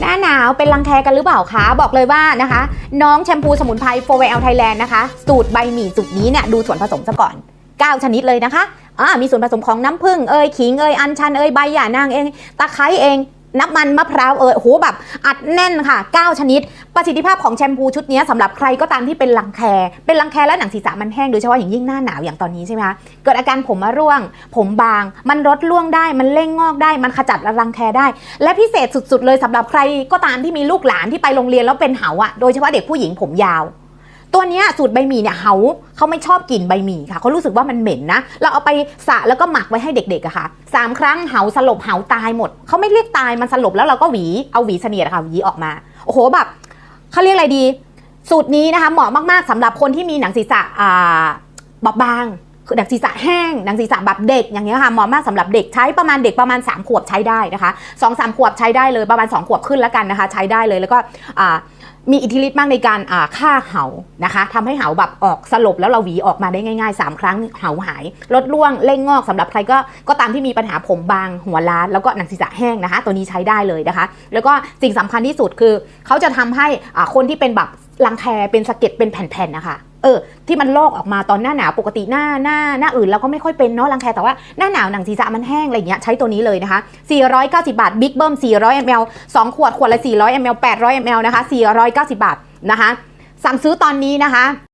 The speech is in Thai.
หน้าหนาวเป็นรังแคกันหรือเปล่าคะ บอกเลยว่านะคะ น้องแชมพูสมุนไพรโฟเวลไทยแลนด์นะคะ สูตรใบหมี่สูตรนี้เนี่ยดูส่วนผสมซะก่อน 9 ชนิดเลยนะคะอ่ามีส่วนผสมของน้ำผึ้งเอยขิงเอยอัญชันเอยใบหย่านางเองตะไคร้เอง น้ำมันมะพร้าวเอยโอ้โหแบบอัดแน่นค่ะ 9 ชนิด ประสิทธิภาพของแชมพูชุดนี้สำหรับใครก็ตามที่เป็นรังแค เป็นรังแคและหนังศีรษะมันแห้งโดยเฉพาะอย่างยิ่งหน้าหนาวอย่างตอนนี้ใช่ไหมคะเกิดอาการผมมาร่วง ผมบาง มันลดร่วงได้มันเร่งงอกได้ มันขจัดรังแคได้ และพิเศษสุด ๆ เลยสำหรับใครก็ตามที่มีลูกหลานที่ไปโรงเรียนแล้วเป็นเหาอะโดยเฉพาะเด็กผู้หญิงผมยาว ตัวเนี้ยสูตรใบหมี่เนี่ยเหาเขาไม่ชอบกลิ่นใบหมี่ค่ะเขารู้สึกว่ามันเหม็นนะ เราเอาไปสระแล้วก็หมักไว้ให้เด็กๆอะค่ะสามครั้งเหาสลบเหาตายหมดเขาไม่เรียกตายมันสลบแล้วเราก็หวีเอาหวีเสนียดค่ะหวีออกมาโอ้โหแบบเขาเรียกอะไรดี สูตรนี้นะคะเหมาะมากๆสำหรับคนที่มีหนังศีรษะอ่าบอบบางคือหนังศีรษะแห้งหนังศีรษะแบบเด็กอย่างเงี้ยค่ะเหมาะมากสำหรับเด็กใช้ประมาณเด็กประมาณ 3 ขวบใช้ได้นะคะสองสามขวบใช้ได้เลยประมาณ 2 ขวบขึ้นแล้วกันนะคะ ใช้ได้เลยแล้วก็อ่า มีอิทธิฤทธิ์มากในการอ่าฆ่าเหานะคะทำให้เหาแบบออกสลบแล้วเราหวีออกมาได้ง่าย ๆ 3 ครั้งเหาหายลดร่วงเร่งงอกสำหรับใครก็ก็ตามที่มีปัญหาผมบางหัวล้านแล้วก็หนังศีรษะแห้งนะคะ ตัวนี้ใช้ได้เลยนะคะ แล้วก็สิ่งสำคัญที่สุดคือ เขาจะทำให้คนที่เป็นแบบรังแคเป็นสะเก็ดเป็นแผ่นๆนะคะ เออ ที่มันลอกออกมาตอนหน้าหนาวปกติหน้าหน้าหน้าอื่นเราก็ไม่ค่อยเป็นเนาะรังแคแต่ว่าหน้าหนาวหนังศีรษะมันแห้งอะไรเงี้ยใช้ตัวนี้เลยนะคะ 490 บาทบิ๊กเบิ้ม400 ml 2 ขวด ขวดละ 400 ml 800 ml นะคะ 490 บาทนะคะ สั่งซื้อตอนนี้นะคะ